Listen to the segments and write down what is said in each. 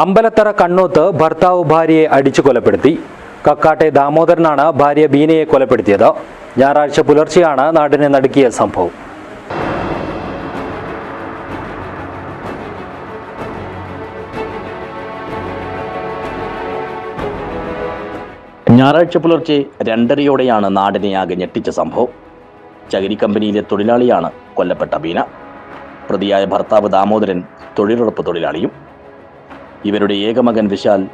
അമ്പലത്തറ കണ്ണൂത്ത് ഭർത്താവ് ഭാര്യയെ അടിച്ചു കൊലപ്പെടുത്തി. കക്കാട്ടെ ദാമോദരനാണ് ഭാര്യ ബീനയെ കൊലപ്പെടുത്തിയത്. ഞായറാഴ്ച പുലർച്ചെയാണ് നാടിനെ നടുക്കിയ സംഭവം. ഞായറാഴ്ച പുലർച്ചെ രണ്ടരയോടെയാണ് നാടിനെ ആകെ ഞെട്ടിച്ച സംഭവം. ചകിരി കമ്പനിയിലെ തൊഴിലാളിയാണ് കൊല്ലപ്പെട്ട ബീന. പ്രതിയായ ഭർത്താവ് ദാമോദരൻ തൊഴിലുറപ്പ് തൊഴിലാളിയും ഇവരുടെ ഏകമകൻ വിശാൽ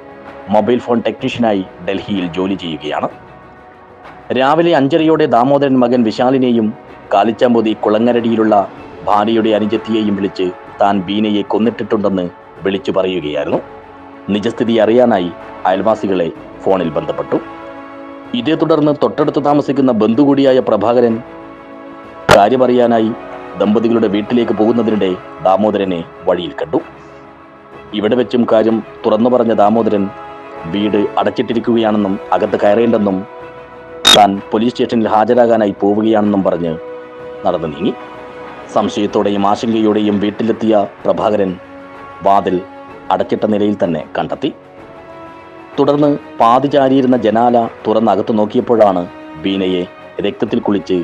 മൊബൈൽ ഫോൺ ടെക്നീഷ്യനായി ഡൽഹിയിൽ ജോലി ചെയ്യുകയാണ്. രാവിലെ അഞ്ചരയോടെ ദാമോദരൻ മകൻ വിശാലിനെയും കാലിച്ചാമ്പൊതി കുളങ്ങരടിയിലുള്ള ഭാര്യയുടെ അനുജത്തിയെയും വിളിച്ച് താൻ ബീനയെ കൊന്നിട്ടിട്ടുണ്ടെന്ന് വിളിച്ചു പറയുകയായിരുന്നു. നിജസ്ഥിതി അറിയാനായി അയൽവാസികളെ ഫോണിൽ ബന്ധപ്പെട്ടു. ഇതേ തുടർന്ന് തൊട്ടടുത്ത് താമസിക്കുന്ന ബന്ധു കൂടിയായ പ്രഭാകരൻ കാര്യമറിയാനായി ദമ്പതികളുടെ വീട്ടിലേക്ക് പോകുന്നതിനിടെ ദാമോദരനെ വഴിയിൽ കണ്ടു. ഇവിടെ വെച്ചും കാര്യം തുറന്നു പറഞ്ഞ ദാമോദരൻ വീട് അടച്ചിട്ടിരിക്കുകയാണെന്നും അകത്ത് കയറേണ്ടെന്നും താൻ പോലീസ് സ്റ്റേഷനിൽ ഹാജരാകാനായി പോവുകയാണെന്നും പറഞ്ഞ് നടന്നു നീങ്ങി. സംശയത്തോടെയും ആശങ്കയോടെയും വീട്ടിലെത്തിയ പ്രഭാകരൻ വാതിൽ അടച്ചിട്ട നിലയിൽ തന്നെ കണ്ടെത്തി. തുടർന്ന് പാതി ചാരിയിരുന്ന ജനാല തുറന്നകത്ത് നോക്കിയപ്പോഴാണ് ബീനയെ രക്തത്തിൽ കുളിച്ച്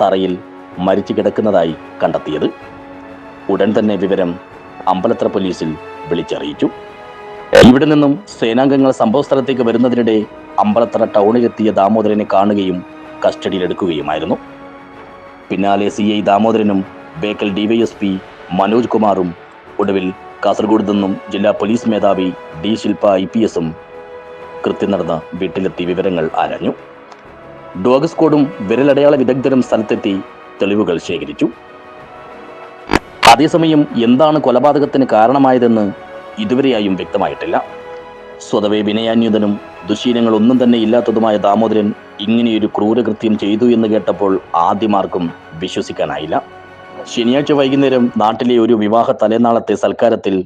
തറയിൽ മരിച്ചു കിടക്കുന്നതായി കണ്ടെത്തിയത്. ഉടൻ തന്നെ വിവരം അമ്പലത്ര പോലീസിൽ വിളിച്ചറിയിച്ചു. ഇവിടെ നിന്നും സേനാംഗങ്ങൾ സംഭവസ്ഥലത്തേക്ക് വരുന്നതിനിടെ അമ്പലത്തറ ടൗണിലെത്തിയ ദാമോദരനെ കാണുകയും കസ്റ്റഡിയിലെടുക്കുകയുമായിരുന്നു പിന്നാലെ സി ഐ ദാമോദരനും ബേക്കൽ ഡിവൈഎസ്പി മനോജ് കുമാറും ഒടുവിൽ കാസർഗോഡ് നിന്നും ജില്ലാ പോലീസ് മേധാവി ഡി ശില്പ ഐ പി എസും കൃത്യം നടന്ന വീട്ടിലെത്തി വിവരങ്ങൾ ആരാഞ്ഞു. ഡോഗ് സ്ക്വാഡും വിരലടയാള വിദഗ്ധരും സ്ഥലത്തെത്തി തെളിവുകൾ ശേഖരിച്ചു. അതേസമയം എന്താണ് കൊലപാതകത്തിന് കാരണമായതെന്ന് ഇതുവരെയായും വ്യക്തമായിട്ടില്ല. സ്വതവേ വിനയാന്യുതനും ദുശീലങ്ങളൊന്നും തന്നെ ഇല്ലാത്തതുമായ ദാമോദരൻ ഇങ്ങനെയൊരു ക്രൂരകൃത്യം ചെയ്തു എന്ന് കേട്ടപ്പോൾ ആദ്യമാർക്കും വിശ്വസിക്കാനായില്ല. ശനിയാഴ്ച വൈകുന്നേരം നാട്ടിലെ ഒരു വിവാഹ തലേനാളത്തെ സൽക്കാരത്തിൽ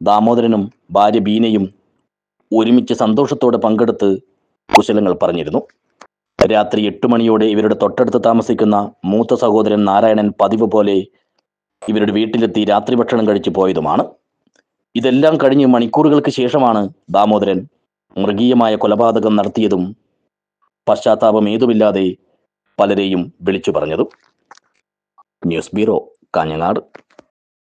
ദാമോദരനും ഭാര്യ ബീനയും ഒരുമിച്ച് സന്തോഷത്തോടെ പങ്കെടുത്ത് കുശലങ്ങൾ പറഞ്ഞിരുന്നു. രാത്രി എട്ട് മണിയോടെ ഇവരുടെ തൊട്ടടുത്ത് താമസിക്കുന്ന മൂത്ത സഹോദരൻ നാരായണൻ പതിവ് പോലെ ഇവരുടെ വീട്ടിലെത്തി രാത്രി ഭക്ഷണം കഴിച്ചു പോയതുമാണ്. ഇതെല്ലാം കഴിഞ്ഞ് മണിക്കൂറുകൾക്ക് ശേഷമാണ് ദാമോദരൻ മൃഗീയമായ കൊലപാതകം നടത്തിയതും പശ്ചാത്താപം ഏതുമില്ലാതെ പലരെയും വിളിച്ചു പറഞ്ഞതും. News bureau Kanhangad.